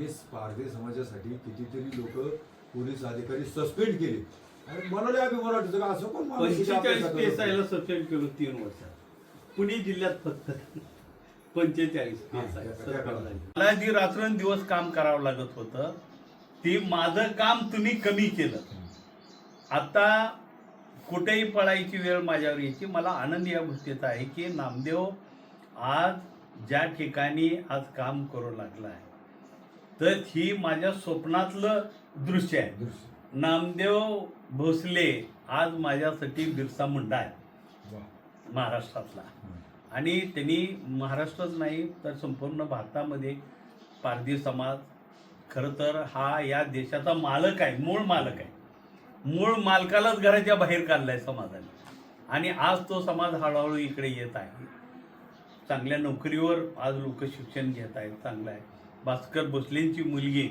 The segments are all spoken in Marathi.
आणि पारधी समाजासाठी कितीतरी लोक पोलीस अधिकारी सस्पेंड केले. आणि म्हणाले आम्ही मराठीचं का असं कोण माणूस पंचेचाळीस आपल्या आयला सस्पेंड केलं तीन वर्षात. पुणे जिल्ह्यात फक्त. पंचेचाळीस त्या काळात. झाले. मला जी रात्रंदिवस काम करावं लागत होतं. ते माझं काम तुम्ही कमी केलं. आता कुठेही पळायची वेळ माझ्यावर यायची. मला आनंद या गोष्टीचा आहे की नामदेव आज ज्या ठिकाणी आज काम करू लागला आहे. तर ही माझ्या स्वप्नातलं दृश्य आहे. नामदेव भोसले आज माझ्यासाठी बिरसा मुंडा आहे. महाराष्ट्रातला. आणि त्यांनी महाराष्ट्रच नाही तर संपूर्ण भारतामध्ये पारधी समाज खरं तर हा या देशाचा मालक आहे मूळ मालक आहे. मूळ मालकालाच घराच्या बाहेर काढलाय समाजाने. आणि आज तो समाज हळूहळू इकडे येत आहे. चांगल्या नोकरीवर आज लोक शिक्षण घेत आहेत चांगलं आहे. भास्कर भोसलेंची मुलगी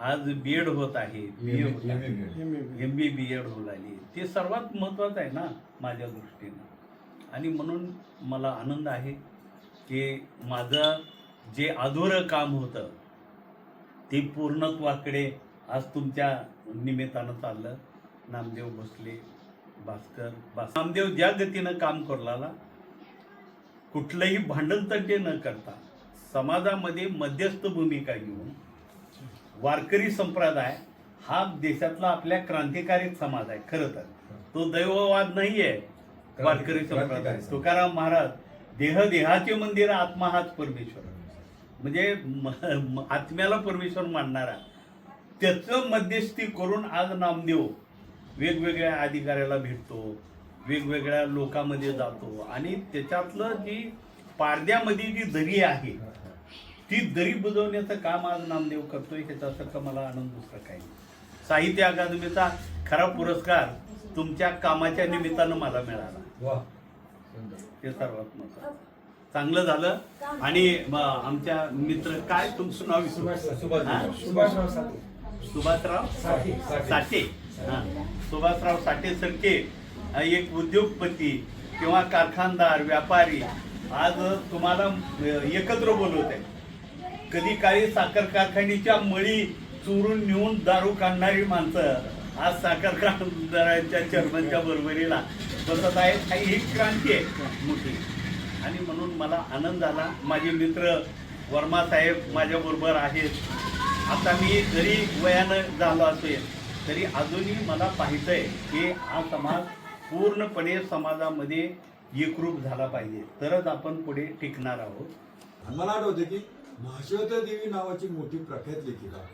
आज बी एड होत आहे बी ए होत आहे MA. M B B Ed होऊ लागली. ते सर्वात महत्त्वाचं आहे ना माझ्या दृष्टीनं. आणि म्हणून मला आनंद आहे की माझं जे अधुरं काम होतं ते पूर्णत्वाकडे आज तुमच्या निमित्तानं चाललं. नामदेव भोसले भास्कर भास नामदेव ज्या गतीनं काम करलाला कुठलंही भांडणतंटे न करता समाजामध्ये मध्यस्थ भूमिका घेऊन वारकरी संप्रदाय हा देशातला आपल्या क्रांतिकारी समाज आहे खरं तर. तो दैववाद नाहीये वारकरी संप्रदाय. तुकाराम महाराज देह देहाचे मंदिर आत्मा हाच परमेश्वर. म्हणजे आत्म्याला परमेश्वर मानणारा. त्याचं मध्यस्थी करून आज नामदेव वेगवेगळ्या अधिकाऱ्याला भेटतो वेगवेगळ्या लोकांमध्ये जातो आणि त्याच्यातलं जी पारद्यामध्ये जी दरी आहे ती दरी बुजवण्याचं काम आज नामदेव करतोय ह्याच्यासारखं मला आनंद दुसरा काही. साहित्य अकादमीचा खरा पुरस्कार तुमच्या कामाच्या निमित्तानं मला मिळाला. ते सर्वात महत्वाचं चांगलं झालं आणि आमच्या मित्र काय तुमचं नाव हा? सुभाषराव साठे. सुभाषराव साठे. साठे हा. सुभाषराव साठे सारखे अ, एक उद्योगपती किंवा कारखानदार व्यापारी आज तुम्हाला एकत्र बोलवत. आहे कधी काळी साखर कारखान्याच्या मळी चोरून नेऊन दारू काढणारी माणसं आज साखर कारखानदारांच्या चर्मनच्या बरोबरीला बसत आहेत. काही ही क्रांती आहे. मोठी. आणि म्हणून मला आनंद झाला माझे मित्र वर्मा साहेब माझ्याबरोबर आहेत. आता मी जरी वयानं झालो असेल तरी अजूनही मला पाहिजे आहे की हा समाज पूर्णपणे समाजामध्ये एकरूप झाला पाहिजे. तरच आपण पुढे टिकणार आहोत. मला आठवतं की महाशिवता देवी नावाची मोठी प्रख्यात लेखिका.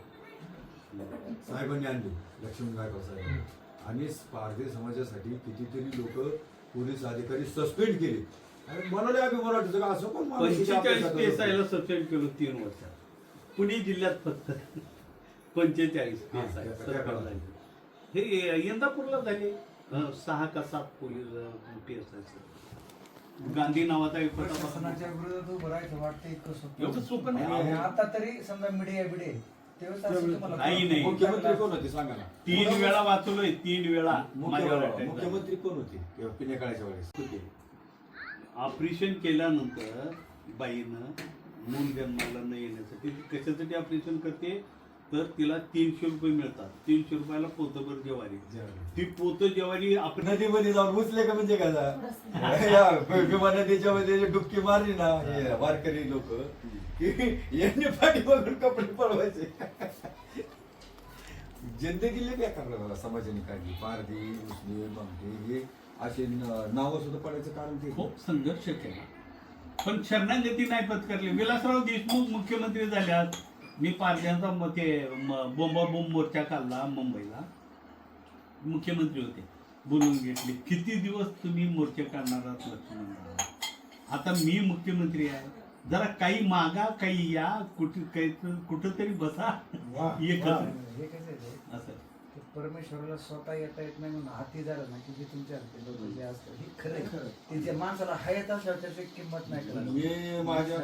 साहेबांनी आणली लक्ष्मण गायकवाड साहेब आणि पारधी समाजासाठी कितीतरी लोक पोलीस अधिकारी सस्पेंड केले. आणि म्हणाले आम्ही मराठीचं का? असं आहे आपल्या पंचेचाळीस आयला सस्पेंड केलं तीन वर्षात. पुणे जिल्ह्यात फक्त. पंचेचाळीस हा, इंदापूरला झाले. सहा का सात police P S I Gandhi नावाचा एक. प्रशासनाच्या विरोधात उभं राहायचं वाटतं इतकं सोपं. एवढं सोपं नाही. आणि आता तरी समजा मीडिया बिडे तेव्हा असं तुम्हाला नाही, नाही. मुख्यमंत्री कोण होते सांगा ना तीन वेळा वाचलोय तीन वेळा. मुख्यमंत्री कोण होते तेव्हा पिण्याकाळाच्या वेळेस होते. ऑपरेशन केल्यानंतर बाईनं मूल जन्माला न येण्यासाठी ती कशासाठी ऑपरेशन करते तर तिला तीनशे रुपये मिळतात. तीनशे रुपयाला पोतभर जेवारी. ती पोत जेवारी आपण नदीमध्ये जाऊन उचले का म्हणजे का नदीच्या मध्ये जे डुबकी मारली ना हे वारकरी लोक की यांनी पाठी बघून कपडे पळवायचे. जिंदगी बेकार बाबा समाजाने काढली? पारधी मुस्लिम मगदी हे असे नाव सुद्धा पडायचं कारण ते. खूप संघर्ष केला. पण शरणागती नाही पत्करली. विलासराव देशमुख मुख्यमंत्री झाल्यात. मी पारध्यांचा म- ते म- बोंबाबोंब मोर्चा काढला मुंबईला. मुख्यमंत्री होते. बोलून घेतले. किती दिवस तुम्ही मोर्चे काढणार आहात लक्ष्मणराव? आता मी मुख्यमंत्री आहे. जरा काही मागा काही या कुठे काही कुठं तरी बसा. ते? असं. परमेश्वराला स्वतः येता येत नाही म्हणून हाती झालं ना की जे तुमच्या हाती लोक जे असतं हे खरं आहे. ते जे माणसाला हयत असल्यावर त्याची किंमत नाही. मी माझ्या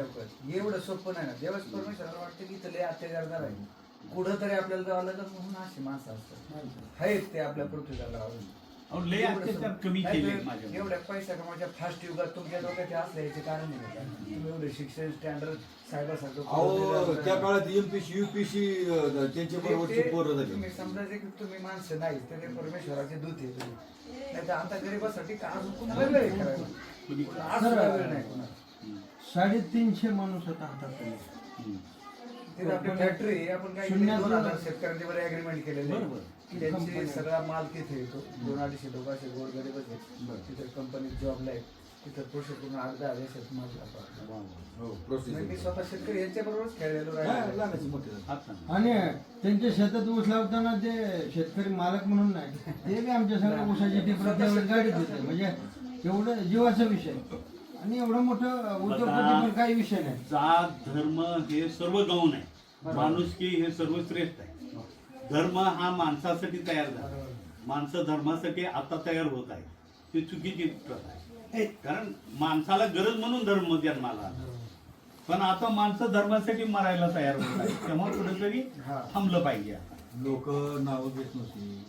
एवढं सोपं नाही ना. देवच परमेश्वराला वाटतं की तुला अत्याचार करायचे कुठं तरी आपल्याला जावं लागत म्हणून अशी माणसं असतात. आहेत ते आपल्या पृथ्वीला लावून अहो, लय अत्याचार कमी नाही केले तर माझ्या एवढ्या पैसा कमाच्या फास्ट युगात तुमच्या डोक्यात हे असलं याचे कारण नाही का? तुम्ही एवढे शिक्षण स्टँडर्ड अहो त्या काळात एमपीसी युपीसी त्यांच्या बरोबरची पोरं झाली तुम्ही समजायचे की तुम्ही माणसं नाही तर ते परमेश्वराचे दूत आहे तुम्ही नाही तर आता गरीबासाठी का अजून कुणाला वेळ आहे करायला कुणाला आज सुद्धा वेळ नाही कुणाला साडेतीनशे माणूस होता हातात. तिथे आपली फॅक्टरी आपण काही शून्यातून- दोन हजार शेतकऱ्यांचे अग्रीमेंट केलेले आहे. बरोबर. त्यांची. सगळा माल तिथे येतो. दोन अडीचशे लोक असे गोर गरीबच आहेत तिथे कंपनीत जॉबला आहे तिथे प्रोसेस करून आठ दहा देशात माल जातो. हो मी प्रोसेस स्वतः शेतकरी यांच्या बरोबरच खेळलेलो राहिलो. आणि त्यांच्या शेतात ऊस लावताना ते शेतकरी मालक म्हणून नाही. ते बी आमच्या सगळ्या ऊसाची टिपरं त्यावेळेस गाडीत होते म्हणजे एवढं जीवाचा विषय. आणि एवढं मोठं उद्योगपती पण काही विषय नाही. जात धर्म हे सर्व गौण आहे. माणुसकी हे सर्व श्रेष्ठ आहे धर्म हा माणसासाठी तयार झाला. माणसं धर्मासाठी आता तयार होत आहे ती चुकीची प्रथा आहे. कारण माणसाला गरज म्हणून धर्म जन्माला आला. पण आता माणसं धर्मासाठी मरायला तयार होत आहे तेव्हा कुठेतरी हा. थांबलं पाहिजे आता. लोक नावं घेत नव्हती.